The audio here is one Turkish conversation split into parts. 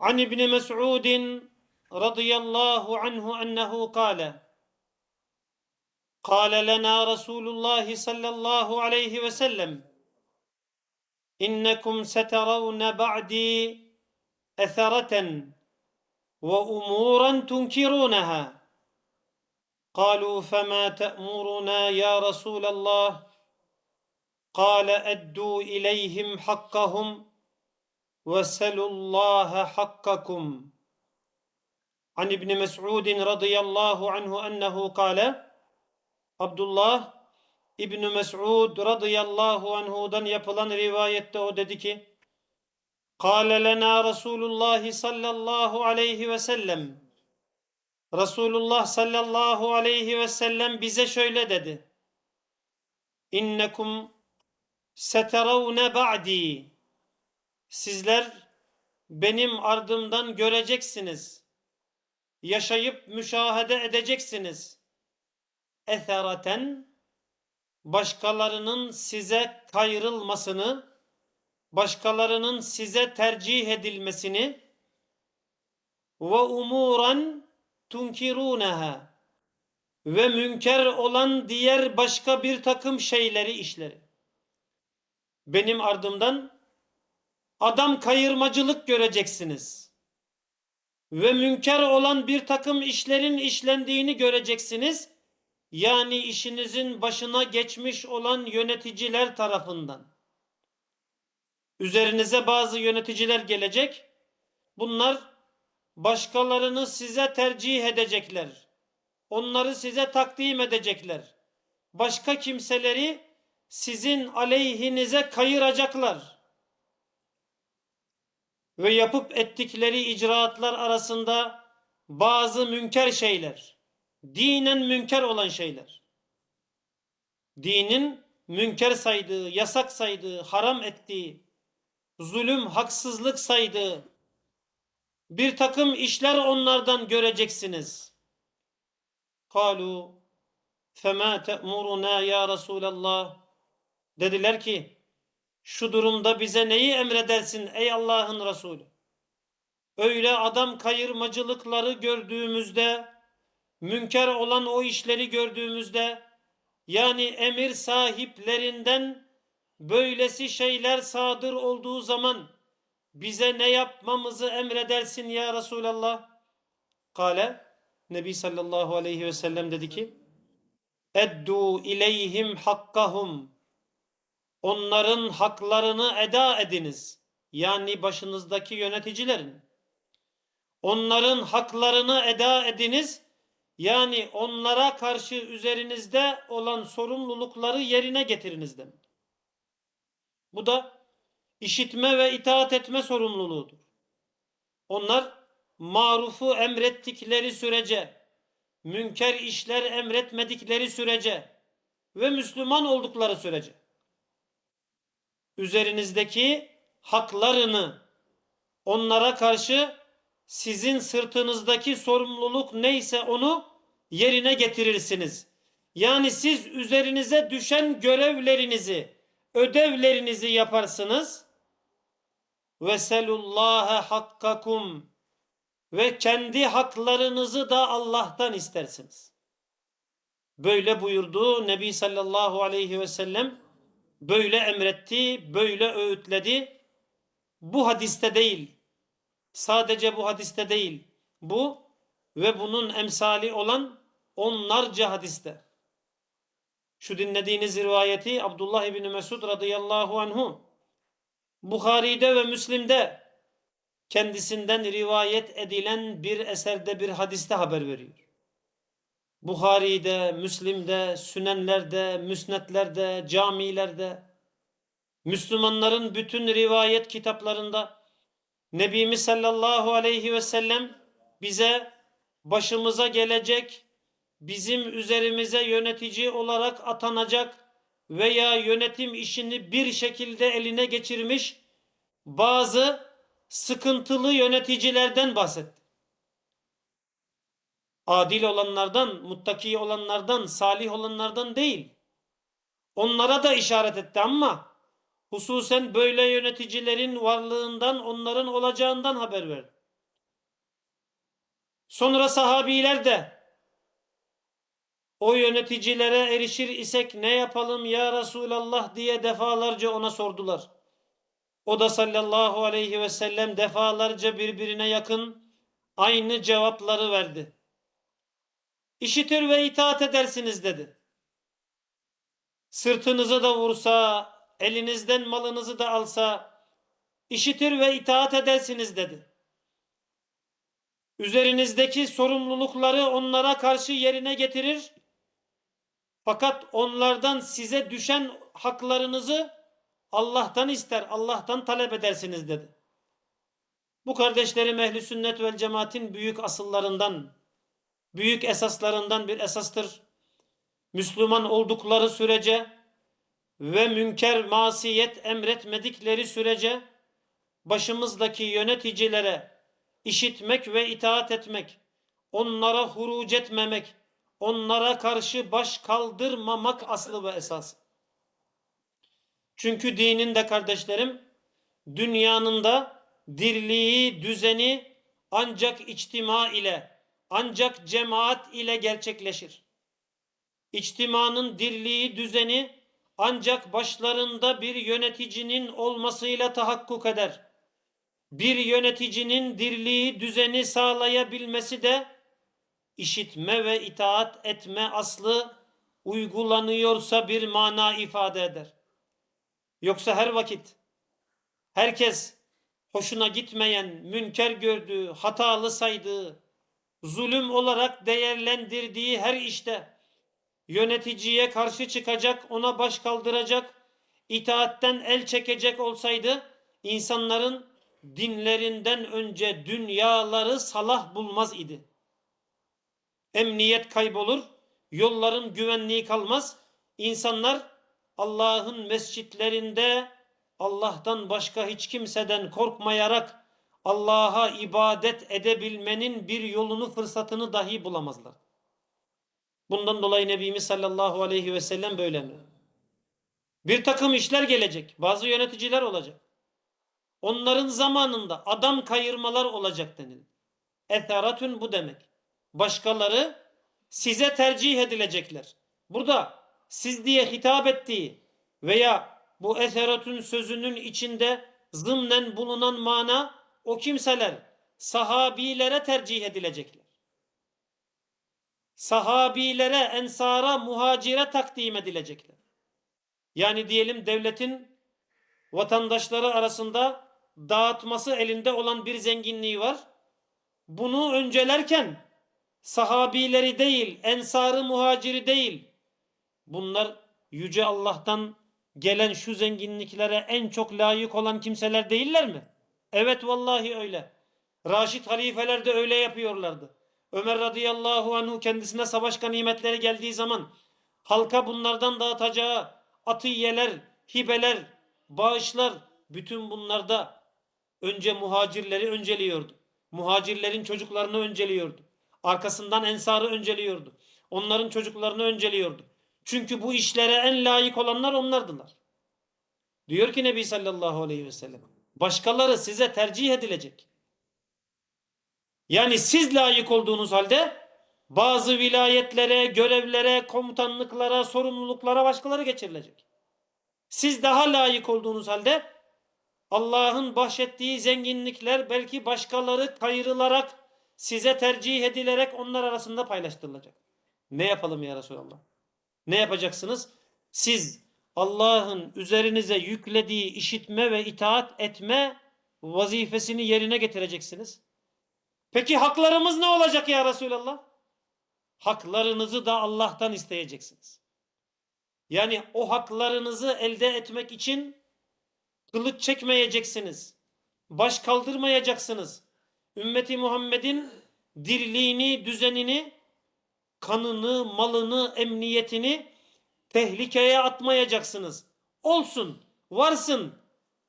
عن ابن مسعود رضي الله عنه أنه قال قال لنا رسول الله صلى الله عليه وسلم إنكم سترون بعدي أثرة وأمورا تنكرونها. قالوا فما تأمرنا يا رسول الله؟ قال أدوا إليهم حقهم وسلوا الله حقكم عن ابن مسعود رضي الله عنه أنه قال Abdullah İbni Mes'ud radıyallahu anhudan yapılan rivayette o dedi ki Kâle lena Resulullah sallallahu aleyhi ve sellem Resulullah sallallahu aleyhi ve sellem bize şöyle dedi İnnekum seteravne ba'di Sizler benim ardımdan göreceksiniz. Yaşayıp müşahede edeceksiniz esereten başkalarının size kayrılmasını, başkalarının size tercih edilmesini ve umuran tunkiruneha ve münker olan diğer başka bir takım şeyleri işleri. Benim ardımdan adam kayırmacılık göreceksiniz. Ve münker olan bir takım işlerin işlendiğini göreceksiniz yani işinizin başına geçmiş olan yöneticiler tarafından. Üzerinize bazı yöneticiler gelecek. Bunlar başkalarını size tercih edecekler. Onları size takdim edecekler. Başka kimseleri sizin aleyhinize kayıracaklar. Ve yapıp ettikleri icraatlar arasında bazı münker şeyler dinen münker olan şeyler. Dinin münker saydığı, yasak saydığı, haram ettiği, zulüm, haksızlık saydığı bir takım işler onlardan göreceksiniz. Kalu fema te'muruna ya Resulallah dediler ki şu durumda bize neyi emredersin ey Allah'ın Resulü? Öyle adam kayırmacılıkları gördüğümüzde münker olan o işleri gördüğümüzde yani emir sahiplerinden böylesi şeyler sadır olduğu zaman bize ne yapmamızı emredersin ya Resulallah? Kale Nebi sallallahu aleyhi ve sellem dedi ki Eddu ileyhim hakkahum Onların haklarını eda ediniz. Yani başınızdaki yöneticilerin. Onların haklarını eda ediniz yani onlara karşı üzerinizde olan sorumlulukları yerine getiriniz demek. Bu da işitme ve itaat etme sorumluluğudur. Onlar marufu emrettikleri sürece, münker işler emretmedikleri sürece ve Müslüman oldukları sürece üzerinizdeki haklarını onlara karşı sizin sırtınızdaki sorumluluk neyse onu yerine getirirsiniz. Yani siz üzerinize düşen görevlerinizi, ödevlerinizi yaparsınız. Ve selullaha hakkakum ve kendi haklarınızı da Allah'tan istersiniz. Böyle buyurdu Nebi sallallahu aleyhi ve sellem böyle emretti, böyle öğütledi. Bu hadiste değil. Sadece bu hadiste değil. Bu ve bunun emsali olan onlarca hadiste. Şu dinlediğiniz rivayeti Abdullah İbni Mesud radıyallahu anhu Bukhari'de ve Müslim'de kendisinden rivayet edilen bir eserde bir hadiste haber veriyor. Bukhari'de, Müslim'de, Sünenler'de, Müsnetlerde, camilerde, Müslümanların bütün rivayet kitaplarında Nebimiz sallallahu aleyhi ve sellem bize başımıza gelecek, bizim üzerimize yönetici olarak atanacak veya yönetim işini bir şekilde eline geçirmiş bazı sıkıntılı yöneticilerden bahsetti. Adil olanlardan, muttaki olanlardan, salih olanlardan değil. Onlara da işaret etti ama hususen böyle yöneticilerin varlığından onların olacağından haber verdi. Sonra sahabiler de o yöneticilere erişir isek ne yapalım ya Resulallah diye defalarca ona sordular. O da sallallahu aleyhi ve sellem defalarca birbirine yakın aynı cevapları verdi. İşitir ve itaat edersiniz dedi. Sırtınızı da vursa, elinizden malınızı da alsa, işitir ve itaat edersiniz dedi. Üzerinizdeki sorumlulukları onlara karşı yerine getirir. Fakat onlardan size düşen haklarınızı Allah'tan ister, Allah'tan talep edersiniz dedi. Bu kardeşlerim ehli sünnet vel cemaatin büyük asıllarından, büyük esaslarından bir esastır. Müslüman oldukları sürece ve münker masiyet emretmedikleri sürece başımızdaki yöneticilere işitmek ve itaat etmek, onlara huruc etmemek, onlara karşı baş kaldırmamak aslı ve esas. Çünkü dinin de kardeşlerim dünyanın da dirliği, düzeni ancak içtima ile, ancak cemaat ile gerçekleşir. İçtimanın dirliği, düzeni ancak başlarında bir yöneticinin olmasıyla tahakkuk eder. Bir yöneticinin dirliği, düzeni sağlayabilmesi de işitme ve itaat etme aslı uygulanıyorsa bir mana ifade eder. Yoksa her vakit herkes hoşuna gitmeyen, münker gördüğü, hatalı saydığı, zulüm olarak değerlendirdiği her işte yöneticiye karşı çıkacak, ona baş kaldıracak, itaatten el çekecek olsaydı insanların dinlerinden önce dünyaları salah bulmaz idi. Emniyet kaybolur, yolların güvenliği kalmaz. İnsanlar Allah'ın mescitlerinde Allah'tan başka hiç kimseden korkmayarak Allah'a ibadet edebilmenin bir yolunu fırsatını dahi bulamazlar. Bundan dolayı Nebimiz sallallahu aleyhi ve sellem böyle mi? Bir takım işler gelecek. Bazı yöneticiler olacak. Onların zamanında adam kayırmalar olacak denildi. Etheratün bu demek. Başkaları size tercih edilecekler. Burada siz diye hitap ettiği veya bu etheratün sözünün içinde zımnen bulunan mana o kimseler sahabilere tercih edilecekler. Sahabilere, ensara, muhacire takdim edilecekler. Yani diyelim devletin vatandaşları arasında dağıtması elinde olan bir zenginliği var. Bunu öncelerken sahabileri değil, ensarı muhaciri değil. Bunlar yüce Allah'tan gelen şu zenginliklere en çok layık olan kimseler değiller mi? Evet vallahi öyle. Raşid halifeler de öyle yapıyorlardı. Ömer radıyallahu anhu kendisine savaş ganimetleri geldiği zaman halka bunlardan dağıtacağı atiyeler, hibeler, bağışlar bütün bunlarda önce muhacirleri önceliyordu. Muhacirlerin çocuklarını önceliyordu. Arkasından ensarı önceliyordu. Onların çocuklarını önceliyordu. Çünkü bu işlere en layık olanlar onlardılar. Diyor ki Nebi sallallahu aleyhi ve sellem. Başkaları size tercih edilecek. Yani siz layık olduğunuz halde bazı vilayetlere, görevlere, komutanlıklara, sorumluluklara başkaları geçirilecek. Siz daha layık olduğunuz halde Allah'ın bahşettiği zenginlikler belki başkaları kayırılarak size tercih edilerek onlar arasında paylaştırılacak. Ne yapalım ya Resulallah? Ne yapacaksınız? Siz Allah'ın üzerinize yüklediği işitme ve itaat etme vazifesini yerine getireceksiniz. Peki haklarımız ne olacak ya Resulallah? Haklarınızı da Allah'tan isteyeceksiniz. Yani o haklarınızı elde etmek için kılıç çekmeyeceksiniz. Baş kaldırmayacaksınız. Ümmeti Muhammed'in dirliğini, düzenini, kanını, malını, emniyetini tehlikeye atmayacaksınız. Olsun, varsın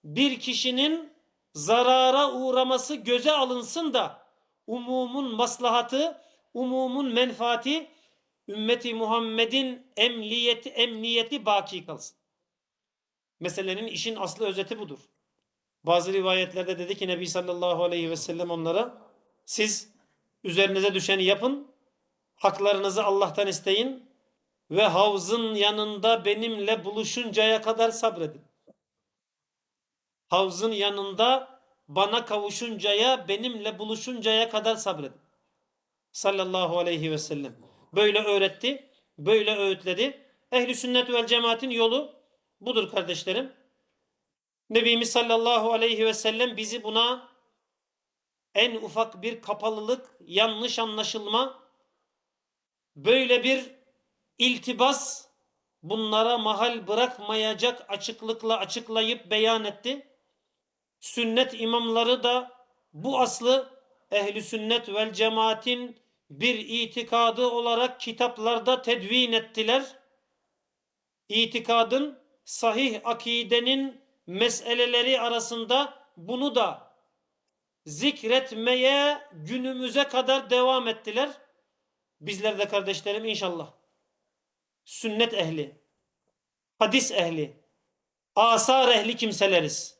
bir kişinin zarara uğraması göze alınsın da umumun maslahatı, umumun menfaati ümmeti Muhammed'in emniyeti, emniyeti baki kalsın. Meselenin işin aslı özeti budur. Bazı rivayetlerde dedi ki Nebi sallallahu aleyhi ve sellem onlara siz Üzerinize düşeni yapın. Haklarınızı Allah'tan isteyin ve havzın yanında benimle buluşuncaya kadar sabredin. Havzın yanında bana kavuşuncaya, benimle buluşuncaya kadar sabredin. Sallallahu aleyhi ve sellem. Böyle öğretti, böyle öğütledi. Ehli sünnet vel cemaatin yolu budur kardeşlerim. Nebimiz sallallahu aleyhi ve sellem bizi buna en ufak bir kapalılık, yanlış anlaşılma, böyle bir iltibas bunlara mahal bırakmayacak açıklıkla açıklayıp beyan etti. Sünnet imamları da bu aslı ehli sünnet vel cemaatin bir itikadı olarak kitaplarda tedvin ettiler. İtikadın sahih akidenin meseleleri arasında bunu da zikretmeye günümüze kadar devam ettiler. Bizler de kardeşlerim inşallah sünnet ehli, hadis ehli, asar ehli kimseleriz.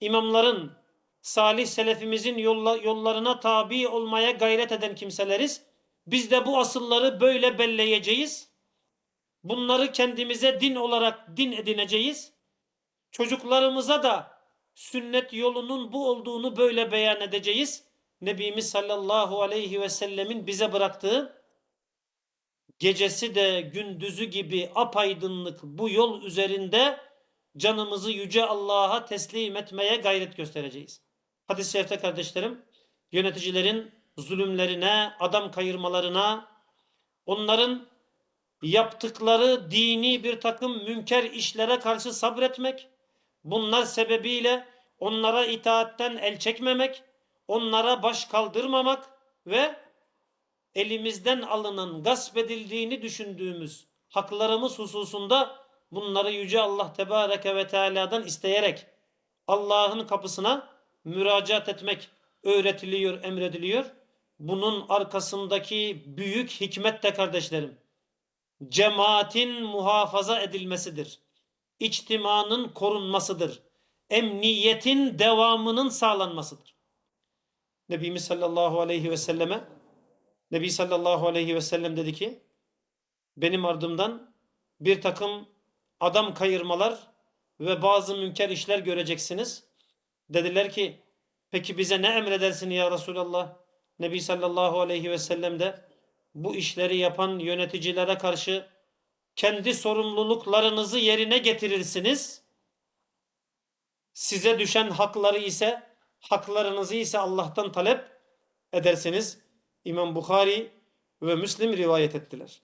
İmamların, salih selefimizin yolla, yollarına tabi olmaya gayret eden kimseleriz. Biz de bu asılları böyle belleyeceğiz. Bunları kendimize din olarak din edineceğiz. Çocuklarımıza da sünnet yolunun bu olduğunu böyle beyan edeceğiz. Nebimiz sallallahu aleyhi ve sellemin bize bıraktığı gecesi de gündüzü gibi apaydınlık bu yol üzerinde canımızı yüce Allah'a teslim etmeye gayret göstereceğiz. Hadis-i şerifte kardeşlerim, yöneticilerin zulümlerine, adam kayırmalarına, onların yaptıkları dini bir takım münker işlere karşı sabretmek, bunlar sebebiyle onlara itaatten el çekmemek, onlara baş kaldırmamak ve elimizden alınan, gasp edildiğini düşündüğümüz haklarımız hususunda bunları Yüce Allah Tebareke ve Teala'dan isteyerek Allah'ın kapısına müracaat etmek öğretiliyor, emrediliyor. Bunun arkasındaki büyük hikmet de kardeşlerim, cemaatin muhafaza edilmesidir. İçtimanın korunmasıdır. Emniyetin devamının sağlanmasıdır. Nebimiz sallallahu aleyhi ve selleme Nebi sallallahu aleyhi ve sellem dedi ki benim ardımdan bir takım adam kayırmalar ve bazı münker işler göreceksiniz. Dediler ki peki bize ne emredersin ya Resulallah? Nebi sallallahu aleyhi ve sellem de bu işleri yapan yöneticilere karşı kendi sorumluluklarınızı yerine getirirsiniz. Size düşen hakları ise haklarınızı ise Allah'tan talep edersiniz. İmam Bukhari ve Müslim rivayet ettiler.